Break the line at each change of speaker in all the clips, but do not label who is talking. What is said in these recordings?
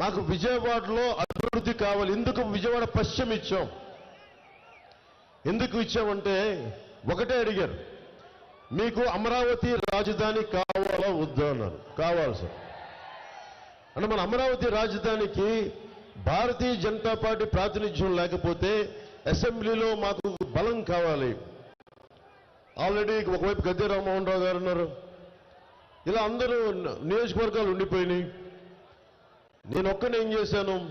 మాకు విజయవాడలో అభివృద్ధి కావాలి. ఎందుకు విజయవాడ పశ్చిమ ఇచ్చాం? ఎందుకు ఇచ్చామంటే ఒకటే అడిగారు. మీకు అమరావతి రాజధాని కావాలా వద్దా అన్నారు. కావాలి సార్. అంటే మన అమరావతి రాజధానికి భారతీయ జనతా పార్టీ ప్రాతినిధ్యం లేకపోతే అసెంబ్లీలో మాకు బలం కావాలి. ఆల్రెడీ ఒకవైపు గద్దె రామ్మోహన్ రావు గారు ఉన్నారు ఇలా అందరూ నియోజకవర్గాలు ఉండిపోయినాయి. నేను ఒక్కనే ఏం చేశాను?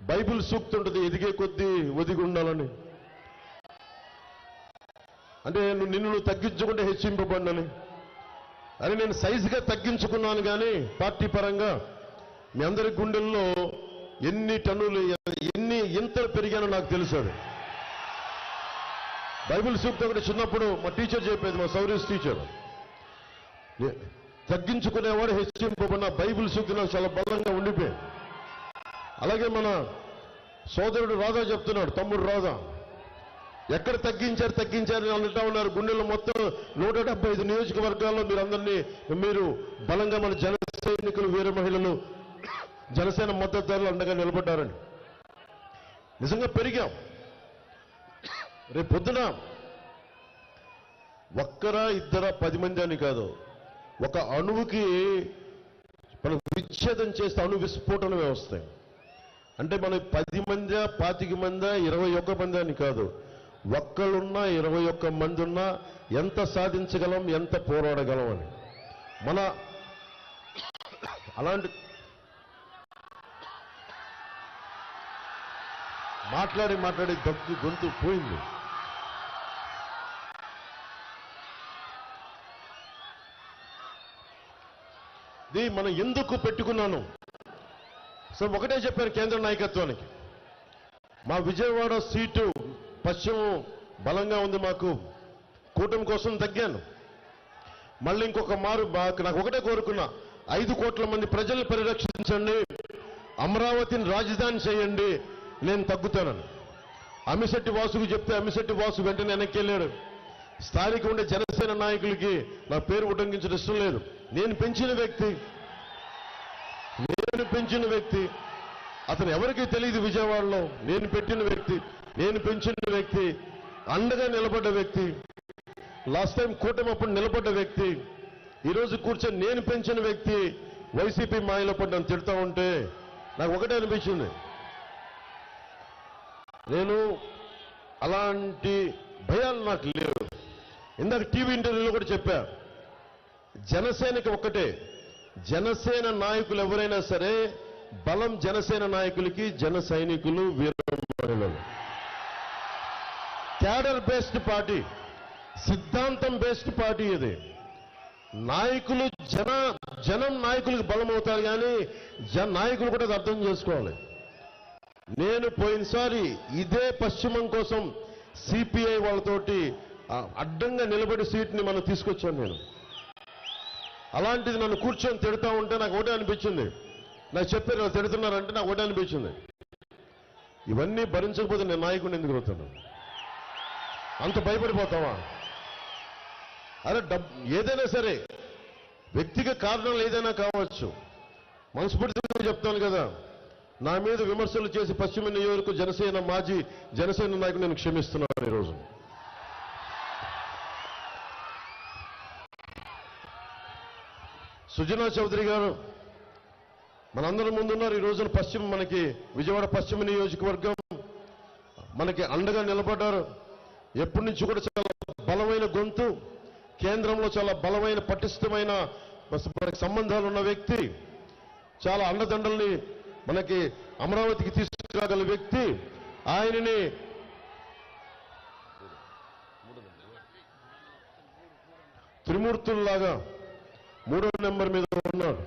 బైబిల్ సూక్తుంటుంది ఎదిగే కొద్దీ ఒదిగి ఉండాలని. అంటే నువ్వు నిన్ను నువ్వు తగ్గించుకుంటే హెచ్చింపబడినని. అని నేను సైజుగా తగ్గించుకున్నాను కానీ పార్టీ పరంగా మీ అందరి గుండెల్లో ఎన్ని టన్నులు ఎన్ని ఇంతలు పెరిగానో నాకు తెలుసాడు బైబిల్ సూక్తం ఒకటి చిన్నప్పుడు మా టీచర్ చెప్పేది మా సౌరీస్ టీచర్. ఏ- తగ్గించుకునేవాడు హెచ్చింపబడిన బైబిల్ శుద్ధి నాకు చాలా బలంగా ఉండిపోయి అలాగే మన సోదరుడు రాధా చెప్తున్నాడు తమ్ముడు రాధా ఎక్కడ తగ్గించారు తగ్గించారు అంటా ఉన్నారు. గుండెల్లో మొత్తం నూట డెబ్బై ఐదు నియోజకవర్గాల్లో మీరు అందరినీ మీరు బలంగా మన జన సైనికులు వీర మహిళలు జనసేన మద్దతుదారులు అండగా నిలబడ్డారని. నిజంగా పెరిగాం. రేపు పొద్దున ఒక్కరా ఇద్దరా పది మంది అని కాదు ఒక అణువుకి మనం విచ్ఛేదం చేస్తే అణు విస్ఫోటనమే వస్తాయి? అంటే మనం పది మంది పాతిక మంది ఇరవై ఒక్క మంది అని కాదు. ఒక్కళ్ళున్నా ఇరవై ఒక్క మంది ఉన్నా ఎంత సాధించగలం ఎంత పోరాడగలం అని. మన అలాంటి మాట్లాడి మాట్లాడి దగ్గు గొంతు పోయింది. ఇది మనం ఎందుకు పెట్టుకున్నాను? సో ఒకటే చెప్పారు కేంద్ర నాయకత్వానికి. మా విజయవాడ సీటు పశ్చిమం బలంగా ఉంది మాకు. కూటమి కోసం తగ్గాను. మళ్ళీ ఇంకొక మారు నాకు ఒకటే కోరుకున్నా. ఐదు కోట్ల మంది ప్రజల్ని పరిరక్షించండి. అమరావతిని రాజధాని చేయండి. నేను తగ్గుతానని. అమిశెట్టి వాసుకు చెప్తే అమిశెట్టి వాసు వెంటనే వెనక్కి వెళ్ళాడు. స్థానిక ఉండే జనసేన నాయకులకి నా పేరు ఉటంకించడం ఇష్టం లేదు. నేను పెంచిన వ్యక్తి. నేను పెంచిన వ్యక్తి. అతను ఎవరికి తెలియదు విజయవాడలో. నేను పెట్టిన వ్యక్తి. నేను పెంచిన వ్యక్తి. అండగా నిలబడ్డ వ్యక్తి. లాస్ట్ టైం కూటమి అప్పుడు నిలబడ్డ వ్యక్తి. ఈరోజు కూర్చొని నేను పెంచిన వ్యక్తి. వైసీపీ మాయలో పడి నన్ను తిడతా ఉంటే నాకు ఒకటే అనిపించింది. నేను అలాంటి భయాలు నాకు లేవు. ఇందాక టీవీ ఇంటర్వ్యూలో కూడా చెప్పా. జనసేనకి ఒక్కటే. జనసేన నాయకులు ఎవరైనా సరే బలం జనసేన నాయకులకి జన సైనికులు వీర క్యాడర్ బేస్డ్ పార్టీ సిద్ధాంతం బేస్డ్ పార్టీ ఇది. నాయకులు జన జనం నాయకులకు బలం అవుతారు కానీ జన నాయకులు కూడా అది అర్థం చేసుకోవాలి. నేను పోయినసారి ఇదే పశ్చిమం కోసం సిపిఐ వాళ్ళతోటి అడ్డంగా నిలబడి సీట్ని మనం తీసుకొచ్చాను నేను. అలాంటిది నన్ను కూర్చొని తిడతా ఉంటే నాకు ఒకటే అనిపించింది. నాకు చెప్పారు తిడుతున్నారంటే నాకు ఒకటే అనిపించింది. ఇవన్నీ భరించకపోతే నేను నాయకుడిని ఎందుకు అవుతాను అంత భయపడిపోతావా? అరే డబ్ ఏదైనా సరే వ్యక్తిగత కారణాలు ఏదైనా కావచ్చు. మనస్ఫూర్తిగా చెప్తాను కదా నా మీద విమర్శలు చేసి పశ్చిమ నియోజకవర్గ జనసేన మాజీ జనసేన నాయకుడు నేను క్షమిస్తున్నాను ఈరోజు. సుజనా చౌదరి గారు మనందరం ముందున్నారు. ఈ రోజున పశ్చిమ మనకి విజయవాడ పశ్చిమ నియోజకవర్గం మనకి అండగా నిలబడ్డారు. ఎప్పటి నుంచి కూడా చాలా బలమైన గొంతు కేంద్రంలో చాలా బలమైన పటిష్టమైన మనకి సంబంధాలు ఉన్న వ్యక్తి చాలా అండదండల్ని మనకి అమరావతికి తీసుకురాగల వ్యక్తి ఆయనని త్రిమూర్తుల్లాగా మూడో నెంబర్ మీద ఉన్నాడు.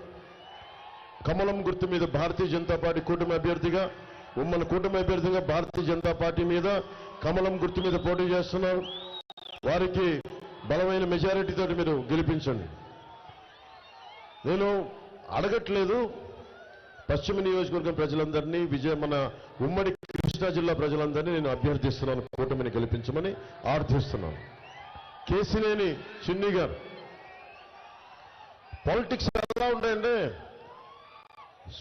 కమలం గుర్తు మీద భారతీయ జనతా పార్టీ కూటమి అభ్యర్థిగా ఉమ్మడి కూటమి అభ్యర్థిగా భారతీయ జనతా పార్టీ మీద కమలం గుర్తు మీద పోటీ చేస్తున్నారు. వారికి బలమైన మెజారిటీతో మీరు గెలిపించండి. నేను అడగట్లేదు. పశ్చిమ నియోజకవర్గం ప్రజలందరినీ విజయ మన ఉమ్మడి కృష్ణా జిల్లా ప్రజలందరినీ నేను అభ్యర్థిస్తున్నాను. కూటమిని గెలిపించమని ఆర్థిస్తున్నాను. కేసినేని చిన్ని గారు పాలిటిక్స్ ఎలా ఉంటాయండి?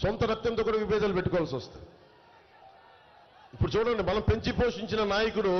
సొంత రక్తంతో కూడా విభేదాలు పెట్టుకోవాల్సి వస్తుంది ఇప్పుడు చూడండి మనం పెంచి పోషించిన నాయకుడు